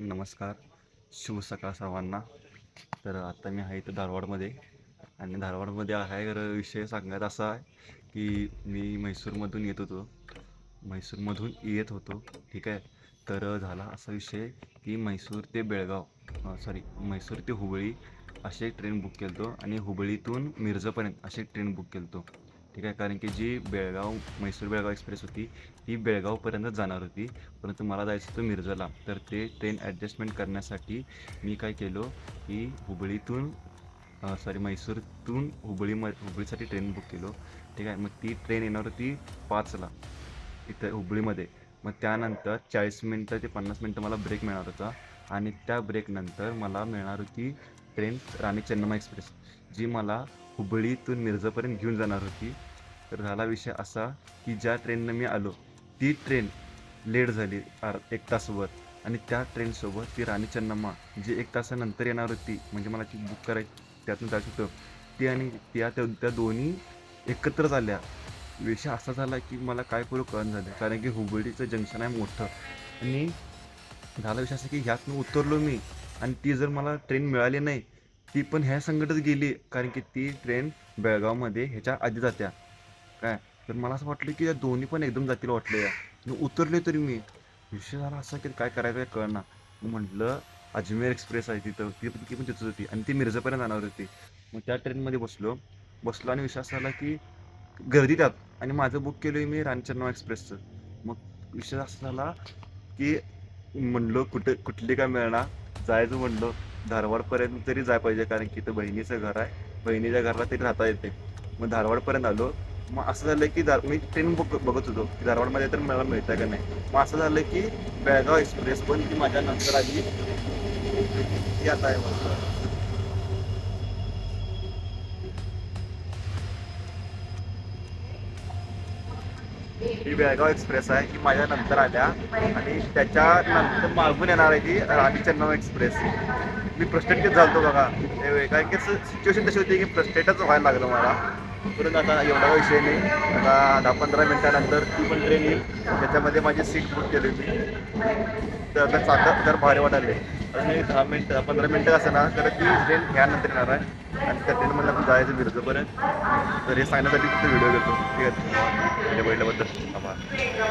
नमस्कार. शुभ सकाळ सर्वांना. तर आता मी आहे इथं धारवाडमध्ये. आणि धारवाडमध्ये आहे तर विषय सांगण्यात असा आहे की मी म्हैसूरमधून येत होतो. म्हैसूरमधून येत होतो. ठीक आहे. तर झाला असा विषय की म्हैसूर ते बेळगाव सॉरी म्हैसूर ते हुबळी असे ट्रेन बुक केलं आणि हुबळीतून मिरजपर्यंत असे ट्रेन बुक केलतो. ठीक आहे? कारण की जी बेळगाव मैसूर बेळगाव एक्सप्रेस होती ती बेळगावपर्यंत जाणार होती. परंतु मला जायचं होतं मिरजला. तर ते ट्रेन ॲडजस्टमेंट करण्यासाठी मी काय केलो की हुबळीतून सॉरी म्हैसूरतून हुबळी म हुबळीसाठी ट्रेन बुक केलो. ठीक आहे? मग ती ट्रेन येणार होती पाचला इथं हुबळीमध्ये. मग त्यानंतर चाळीस मिनटं ते पन्नास मिनटं मला ब्रेक मिळणार होता. आणि त्या ब्रेकनंतर मला मिळणार होती ट्रेन राणी चन्नम्मा एक्सप्रेस जी मला हुबळीतून मिरजपर्यंत घेऊन जाणार होती. तर झाला विषय असा की ज्या ट्रेननं मी आलो ती ट्रेन लेट झाली आर एक तासवर. आणि त्या ट्रेनसोबत ती राणी चन्नम्मा जी एक तासानंतर येणार होती म्हणजे मला ती बुक करायची त्यातून जायचं होतं. ती आणि त्या त्या त्या दोन्ही एकत्र झाल्या. विषय असा झाला की मला काय करू कळण झालं कारण की हुबळीचं जंक्शन आहे मोठं. आणि झाला विषय असा की ह्यातनं उतरलो मी. आणि ती जर मला ट्रेन मिळाली नाही ती पण ह्या संकटच गेली कारण की ती ट्रेन बेळगावमध्ये ह्याच्या आधी जात्या. काय? तर मला असं वाटलं की या दोन्ही पण एकदम जातील वाटलं या. उतरले तरी मी. विषय झाला असा की काय करायचं काय कळना. म्हटलं अजमेर एक्सप्रेस आहे तिथं. ती पण ती पण तिथंच होती. आणि ती मिर्झापर्यंत जाणार होती. मग त्या ट्रेनमध्ये बसलो. बसलो आणि विषय असा झाला की गर्दी त्यात. आणि माझं बुक केलं मी रानचन्ना एक्सप्रेसचं मग विषय असा झाला की म्हणलो कुठे कुठली काय मिळणार? जायचं म्हणलं धारवाडपर्यंत तरी जाय पाहिजे कारण की इथं बहिणीचं घर आहे. बहिणीच्या घराला तरी राहता येते. मग धारवाडपर्यंत आलो. मग असं झालं की धार मी ट्रेन बघ बघत होतो की धारवाडमध्ये तर मला मिळतं का नाही. मग असं झालं की बेळगाव एक्सप्रेस पण ती माझ्या नंतर आली. ती आता आहे ही बेळगाव एक्सप्रेस आहे ही माझ्या नंतर आल्या. आणि त्याच्या नंतर मागून येणार आहे ती राणी एक्सप्रेस. मी फ्रस्ट्रेटेड झालतो बघा. त्यावेळी कारण की सिच्युएशन तशी होती की फ्रस्ट्रेटच व्हायला लागलं मला. परंतु आता एवढा विषय नाही. आता दहा पंधरा मिनिटानंतर ती पण ट्रेन येईल. त्याच्यामध्ये माझी सीट बुक केली होती. तर आता चालतं. तर भारी वाटायला आणि दहा मिनिट पंधरा मिनिटं असं ना तर ती ट्रेन ह्यानंतर येणार आहे. आणि त्या ट्रेनमध्ये आपण जायचं मिरजपर्यंत तर हे सांगण्यासाठी फक्त व्हिडिओ घेतो ठीक आहे? व्हिडिओ बघितल्याबद्दल आभार.